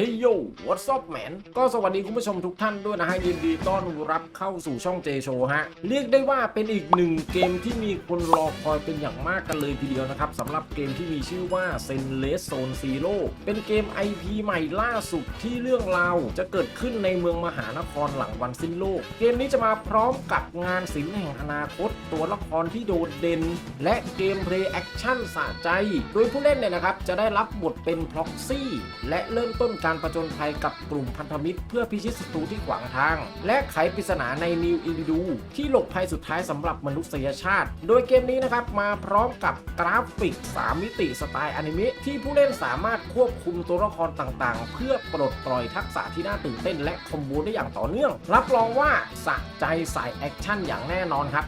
เฮ้ยโย่ what's up man ก็สวัสดีคุณผู้ชมทุกท่านด้วยนะฮะยินดีต้อนรับเข้าสู่ช่อง J Show ฮะ เรียกได้ว่าเป็นอีกหนึ่งเกมที่มีคนรอคอยเป็นอย่างมากกันเลยทีเดียวนะครับสำหรับเกมที่มีชื่อว่า s e n l e s Zone Zero เป็นเกม IP ใหม่ล่าสุดที่เรื่องราวจะเกิดขึ้นในเมืองมหานครหลังวันสิ้นโลก เกมนี้จะมาพร้อมกับงานศิลป์แห่งอนาคต ตัวละครที่โดดเด่น และเกมเพลย์แอคชั่นสะใจ โดยผู้เล่นเนี่ยนะครับจะได้รับบทเป็นพ็อกซี่และเริ่มต้นการการประจนภัยกับกลุ่มพันธมิตร เพื่อพิชิตศัตรูที่ขวางทาง และไขปริศนาในนิวอินดิดูที่หลบภัยสุดท้ายสำหรับมนุษยชาติ โดยเกมนี้นะครับมาพร้อมกับกราฟิก 3 มิติสไตล์อนิเมะที่ผู้เล่นสามารถควบคุมตัวละครต่างๆ เพื่อปลดปล่อยทักษะที่น่าตื่นเต้นและคอมโบได้อย่างต่อเนื่อง รับรองว่าสะใจสายแอคชั่นอย่างแน่นอนครับ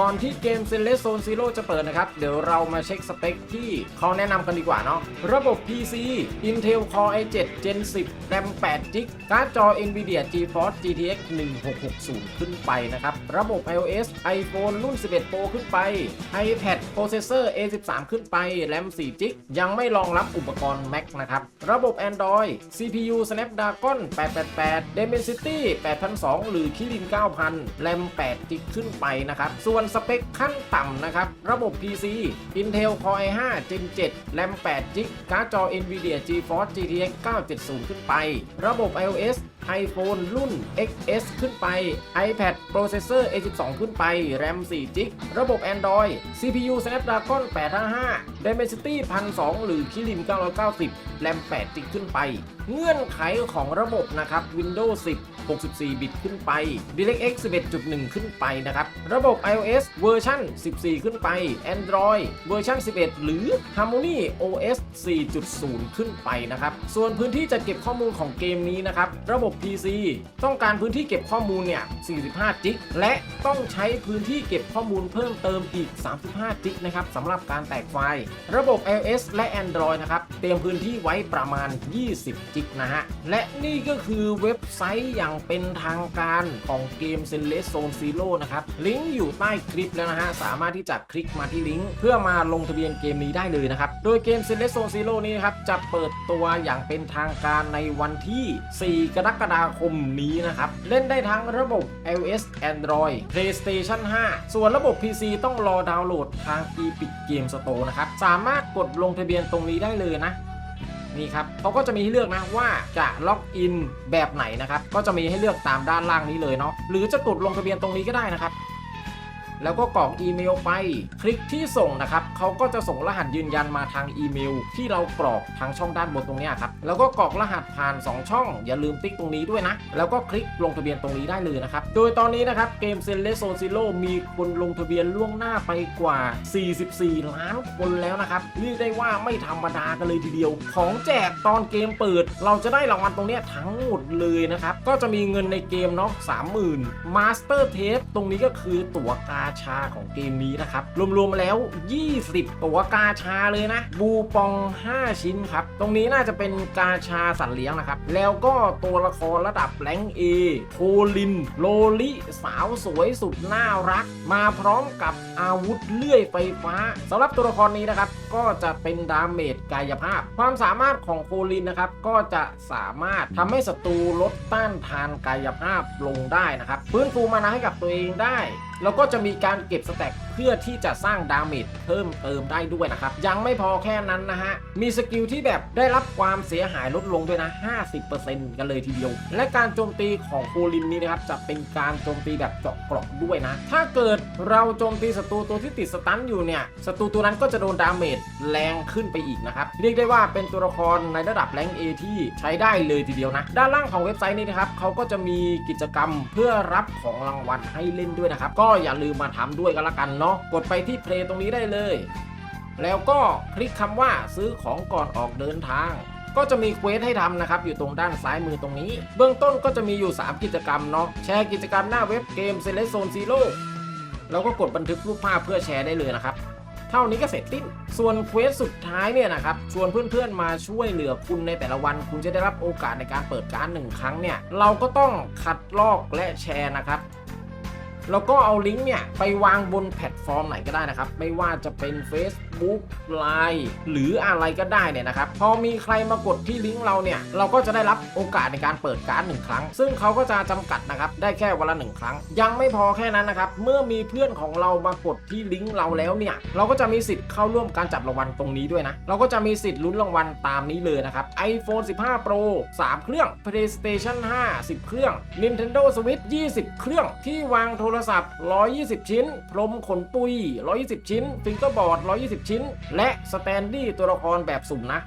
ก่อนที่เกม z e l e s Zone Zero จะเปิดนะครับ เดี๋ยวเรามาเช็คสเปคที่เขาแนะนำกันดีกว่าเนาะ ระบบ PC Intel Core i7 Gen 10 RAM 8 g b การ์ดจอ Nvidia GeForce GTX 1660 ขึ้นไปนะครับ ระบบ iOS iPhone รุ่น 11 Pro ขึ้นไป iPad Processor A13 ขึ้นไป RAM 4 g b ยังไม่รองรับอุปกรณ์ Mac นะครับ ระบบ Android CPU Snapdragon 888 Dimensity 8002 หรือ Kirin 9000 RAM 8 g b ขึ้นไปนะครับ ส่วนนสเปคขั้นต่ำนะครับ ระบบ PC Intel Core i5 Gen 7 RAM 8 g b การ์ดจอ Nvidia GeForce GTX 970 ขึ้นไป ระบบ iOS iPhone รุ่น XS ขึ้นไป iPad Processor A12 ขึ้นไป RAM 4 g b ระบบ Android CPU Snapdragon 855 Dimensity 1002 หรือ Kirin 990 RAM 8 g b ขึ้นไปเงื่อนไขของระบบนะครับ Windows 10 64 บิตขึ้นไป DirectX 11.1 ขึ้นไปนะครับ ระบบ iOS เวอร์ชัน14 ขึ้นไป Android เวอร์ชัน11 หรือ Harmony OS 4.0 ขึ้นไปนะครับ ส่วนพื้นที่จะเก็บข้อมูลของเกมนี้นะครับ ระบบ PC ต้องการพื้นที่เก็บข้อมูลเนี่ย 45 จิก และต้องใช้พื้นที่เก็บข้อมูลเพิ่มเติมอีก 35 จิกนะครับสำหรับการแตกไฟล์ ระบบ iOS และ Android นะครับ เตรียมพื้นที่ไว้ประมาณ 20จิกนะฮะ และนี่ก็คือเว็บไซต์อย่างเป็นทางการของเกม z e l e s Zone Zero นะครับ ลิงก์อยู่ใต้คลิปแล้วนะฮะ สามารถที่จะคลิกมาที่ลิงก์เพื่อมาลงทะเบียนเกมนี้ได้เลยนะครับ โดยเกม z e l e s Zone Zero นี้ครับ จะเปิดตัวอย่างเป็นทางการในวันที่ 4 กรกฎาคมนี้นะครับ เล่นได้ทั้งระบบ iOS Android PlayStation 5 ส่วนระบบ PC ต้องรอดาวน์โหลดทาง Epic Game Store นะครับ สามารถกดลงทะเบียนตรงนี้ได้เลยนะ นี่ครับเขาก็จะมีให้เลือกนะว่าจะล็อกอินแบบไหนนะครับก็จะมีให้เลือกตามด้านล่างนี้เลยเนาะหรือจะกดลงทะเบียนตรงนี้ก็ได้นะครับ แล้วก็กรอกอีเมลไป คลิกที่ส่งนะครับเขาก็จะส่งรหัสยืนยันมาทางอีเมล ที่เรากรอกทางช่องด้านบนตรงนี้ครับแล้วก็กรอกรหัสผ่าน 2 ช่อง อย่าลืมติ๊กตรงนี้ด้วยนะ แล้วก็คลิกลงทะเบียนตรงนี้ได้เลยนะครับโดยตอนนี้นะครับเกมเซนเลโซซิโ o มีคนลงทะเบียนล่วงหน้าไปกว่า 44 ล้านคนแล้วนะครับเรียกได้ว่าไม่ธรรมดากันเลยทีเดียว ของแจกตอนเกมเปิด เราจะได้รางวัลตรงนี้ทั้งหมดเลยนะครับก็จะมีเงินในเกมเนาะ30,000 Master Tape ตรงนี้ก็คือตั๋วการาชาของเกมนี้นะครับ รวมๆแล้ว 20 ตัวกาชาเลยนะ บูปอง 5 ชิ้นครับ ตรงนี้น่าจะเป็นกาชาสัตว์เลี้ยงนะครับ แล้วก็ตัวละครระดับแรงเอโคลิน โลลิ สาวสวยสุดน่ารัก มาพร้อมกับอาวุธเลื่อยไฟฟ้าสำหรับตัวละครนี้นะครับ ก็จะเป็นดาเมจกายภาพ ความสามารถของโคลินนะครับก็จะสามารถทำให้ศัตรูลดต้านทานกายภาพลงได้นะครับฟื้นฟูมานะให้กับตัวเองได้แล้วก็จะมีการเก็บสแต็กเพื่อที่จะสร้างดาเมจเพิ่มเติมได้ด้วยนะครับ ยังไม่พอแค่นั้นนะฮะ มีสกิลที่แบบได้รับความเสียหายลดลงด้วยนะ 50%กันเลยทีเดียว และการโจมตีของโคลินนี้นะครับ จะเป็นการโจมตีแบบเจาะเกราะด้วยนะ ถ้าเกิดเราโจมตีศัตรูตัวที่ติดสตันอยู่เนี่ยศัตรูตัวนั้นก็จะโดนดาเมจแรงขึ้นไปอีกนะครับ เรียกได้ว่าเป็นตัวละครในระดับแรง A ที่ใช้ได้เลยทีเดียวนะ ด้านล่างของเว็บไซต์นี้นะครับเขาก็จะมีกิจกรรมเพื่อรับของรางวัลให้เล่นด้วยนะครับ ก็อย่าลืมมาทำด้วยกันละกันเนาะกดไปที่เพลย์ตรงนี้ได้เลย แล้วก็คลิกคำว่าซื้อของก่อนออกเดินทางก็จะมีเควสให้ทำนะครับ อยู่ตรงด้านซ้ายมือตรงนี้ เบื้องต้นก็จะมีอยู่ 3 กิจกรรมเนาะแชร์กิจกรรมหน้าเว็บเกม s e l e c t Zone Zero แล้วก็กดบันทึกรูปภาพเพื่อแชร์ได้เลยนะครับ ท่านี้ก็เสร็จสิ้น ส่วนเควสสุดท้ายเนี่ยนะครับ ชวนเพื่อนๆมาช่วยเหลือคุณในแต่ละวัน คุณจะได้รับโอกาสในการเปิดการ์ดหนึ่งครั้งเนี่ย เราก็ต้องคัดลอกและแชร์นะครับแล้วก็เอาลิงก์เนี่ย ไปวางบนแพลตฟอร์มไหนก็ได้นะครับ ไม่ว่าจะเป็น Facebook Line หรืออะไรก็ได้เนี่ยนะครับ พอมีใครมากดที่ลิงก์เราเนี่ย เราก็จะได้รับโอกาสในการเปิดการ์ดหนึ่งครั้ง ซึ่งเขาก็จะจำกัดนะครับ ได้แค่วันละหนึ่งครั้ง ยังไม่พอแค่นั้นนะครับเมื่อมีเพื่อนของเรามากดที่ลิงก์เราแล้วเนี่ยเราก็จะมีสิทธิ์เข้าร่วมการจับรางวัลตรงนี้ด้วยนะ เราก็จะมีสิทธิ์ลุ้นรางวัลตามนี้เลยนะครับ iPhone 15 Pro 3 เครื่อง PlayStation 5 10 เครื่อง Nintendo Switch 20 เครื่องที่วางโทรศัพท์ 120 ชิ้น พรมขนปุย 120 ชิ้นฟิงเกอร์บอร์ด 120 ชิ้น และสแตนดี้ตัวละครแบบสุ่มนะ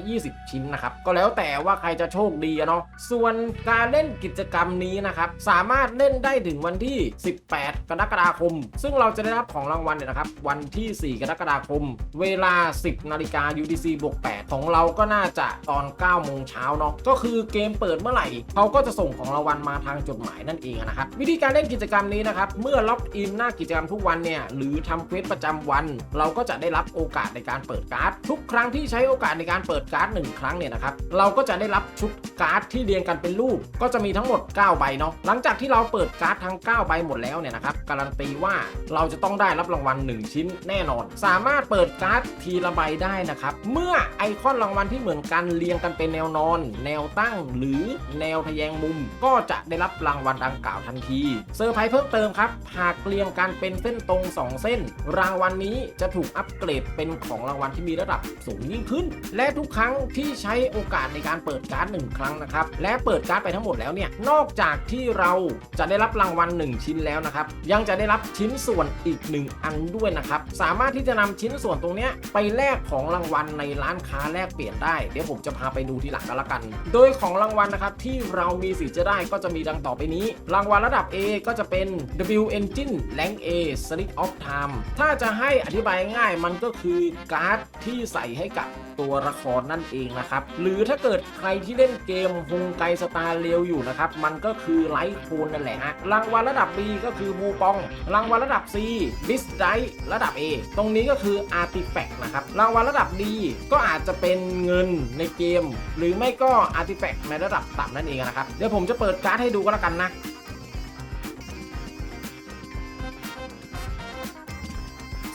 120 ชิ้นนะครับ ก็แล้วแต่ว่าใครจะโชคดีอะเนาะส่วนการเล่นกิจกรรมนี้นะครับ สามารถเล่นได้ถึงวันที่ 18กรกฎาคม ซึ่งเราจะได้รับของรางวัลเนี่ยนะครับ วันที่ 4 กรกฎาคม เวลา 10 นาฬิกา UTC บวก8ของเราก็น่าจะตอน 9 โมงเช้าเนาะก็คือเกมเปิดเมื่อไหร่เขาก็จะส่งของรางวัลมาทางจดหมายนั่นเองนะครับ วิธีการเล่นกิจกรรมนี้นะครับ เมื่อล็อกอินหน้ากิจกรรมทุกวันเนี่ยหรือทำเควสประจำวัน เราก็จะได้รับโอกาสในการเปิดการ์ดทุกครั้งที่ใช้โอกาสในการเปิดการ์ดหนึ่งครั้งเนี่ยนะครับเราก็จะได้รับชุดการ์ดที่เรียงกันเป็นรูป ก็จะมีทั้งหมด 9 ใบเนาะหลังจากที่เราเปิดการ์ดทั้ง 9 ใบหมดแล้วเนี่ยนะครับการันตีว่าเราจะต้องได้รับรางวัล 1 ชิ้นแน่นอน สามารถเปิดการ์ดทีละใบได้นะครับ เมื่อไอคอนรางวัลที่เหมือนกันเรียงกันเป็นแนวนอน แนวตั้งหรือแนวทะแยงมุม ก็จะได้รับรางวัลดังกล่าวทันทีเซอร์ไพรส์เพิ่มเติมครับหากเรียงกันเป็นเส้นตรง 2 เส้น รางวัลนี้จะถูกอัปเกรดเป็นของรางวัลที่มีระดับสูงยิ่งขึ้น และทุกครั้งที่ใช้โอกาสในการเปิดการ์ดหนึ่งครั้งนะครับและเปิดการ์ดไปทั้งหมดแล้วเนี่ยนอกจากที่เราจะได้รับรางวัล 1 ชิ้นแล้วนะครับยังจะได้รับชิ้นส่วนอีก 1 อันด้วยนะครับ สามารถที่จะนำชิ้นส่วนตรงนี้ไปแลกของรางวัลในร้านค้าแลกเปลี่ยนได้ เดี๋ยวผมจะพาไปดูทีหลังกันละกัน โดยของรางวัลนะครับที่เรามีสิทธิ์จะได้ก็จะมีดังต่อไปนี้ รางวัลระดับ A ก็จะเป็น W Engine Rank A Slick of Time ถ้าจะให้อธิบายง่ายมันก็คือการ์ดที่ใส่ให้กับตัวละครนั่นเองนะครับ หรือถ้าเกิดใครที่เล่นเกมฮงไกสตาร์เรียวอยู่นะครับ มันก็คือไลท์โคนนั่นแหละฮะ รางวัลระดับ B ก็คือบูปอง รางวัลระดับ C บิสไดระดับ A ตรงนี้ก็คืออาร์ติแฟกต์นะครับ รางวัลระดับ D ก็อาจจะเป็นเงินในเกม หรือไม่ก็อาร์ติแฟกต์ในระดับต่ำนั่นเองนะครับ เดี๋ยวผมจะเปิดการ์ดให้ดูก็แล้วกันนะ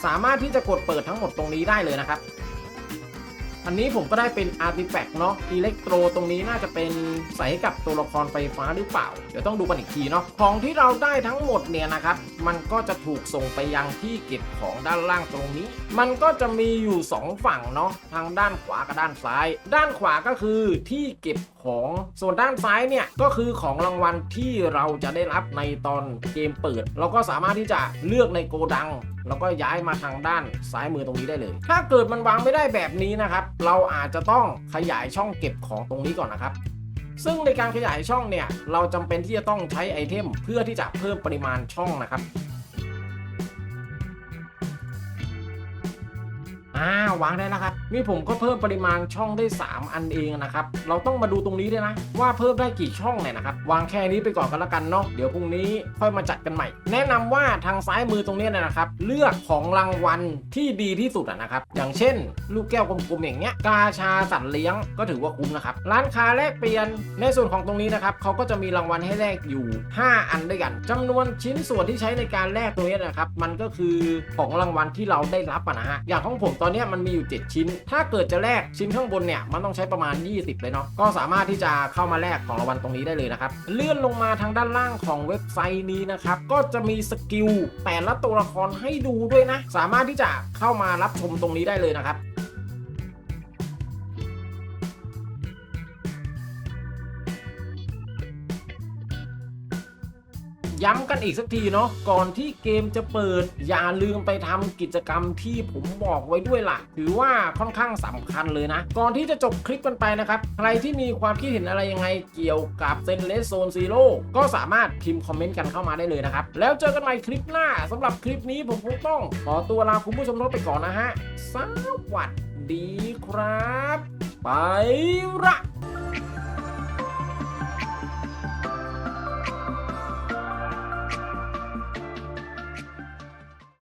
สามารถที่จะกดเปิดทั้งหมดตรงนี้ได้เลยนะครับ อันนี้ผมก็ได้เป็นอาร์ติแฟกต์เนาะอิเล็กโทรตรงนี้น่าจะเป็นใส่ให้กับตัวละครไฟฟ้าหรือเปล่า เดี๋ยวต้องดูกันอีกทีเนาะของที่เราได้ทั้งหมดเนี่ยนะครับ มันก็จะถูกส่งไปยังที่เก็บของด้านล่างตรงนี้ มันก็จะมีอยู่ 2 ฝั่งเนาะทางด้านขวากับด้านซ้าย ด้านขวาก็คือที่เก็บของส่วนด้านซ้ายเนี่ยก็คือของรางวัลที่เราจะได้รับในตอนเกมเปิด เราก็สามารถที่จะเลือกในโกดังแล้วก็ย้ายมาทางด้านซ้ายมือตรงนี้ได้เลย ถ้าเกิดมันวางไม่ได้แบบนี้นะครับ เราอาจจะต้องขยายช่องเก็บของตรงนี้ก่อนนะครับ ซึ่งในการขยายช่องเนี่ย เราจำเป็นที่จะต้องใช้ไอเทมเพื่อที่จะเพิ่มปริมาณช่องนะครับ อ่าวางได้แล้วครับ นี่ผมก็เพิ่มปริมาณช่องได้ 3 อันเองนะครับ เราต้องมาดูตรงนี้ด้วยนะ ว่าเพิ่มได้กี่ช่องเนี่ยนะครับ วางแค่นี้ไปก่อนกันละกันเนาะ เดี๋ยวพรุ่งนี้ค่อยมาจัดกันใหม่ แนะนำว่าทางซ้ายมือตรงนี้นะครับ เลือกของรางวัลที่ดีที่สุดนะครับ อย่างเช่น ลูกแก้วกลมๆอย่างเงี้ย กาชาสัตว์เลี้ยงก็ถือว่าคุ้มนะครับ ร้านค้าแลกเปลี่ยน ในส่วนของตรงนี้นะครับเขาก็จะมีรางวัลให้แลกอยู่ 5 อันด้วยกันจำนวนชิ้นส่วนที่ใช้ในการแลกตรงนี้นะครับ มันก็คือของรางวัลที่เราได้รับนะฮะ อย่างของผมตอนอนี้มันมีอยู่ 7 ชิ้น ถ้าเกิดจะแลกชิ้นข้างบนเนี่ยมันต้องใช้ประมาณ 20 เลยเนาะ ก็สามารถที่จะเข้ามาแลกของรางวัลตรงนี้ได้เลยนะครับ เลื่อนลงมาทางด้านล่างของเว็บไซต์นี้นะครับ ก็จะมีสกิลแต่ละตัวละครให้ดูด้วยนะ สามารถที่จะเข้ามารับชมตรงนี้ได้เลยนะครับ ย้ำกันอีกสักทีเนาะก่อนที่เกมจะเปิด อย่าลืมไปทำกิจกรรมที่ผมบอกไว้ด้วยล่ะ ถือว่าค่อนข้างสำคัญเลยนะ ก่อนที่จะจบคลิปกันไปนะครับ ใครที่มีความคิดเห็นอะไรยังไงเกี่ยวกับเซนเลสโซนซีโร่ก็สามารถพิมพ์คอมเมนต์กันเข้ามาได้เลยนะครับ แล้วเจอกันใหม่คลิปหน้าสำหรับคลิปนี้ผมคงต้องขอตัวลาคุณผู้ชมทุกไปก่อนนะฮะสวัสดีครับ ไปละ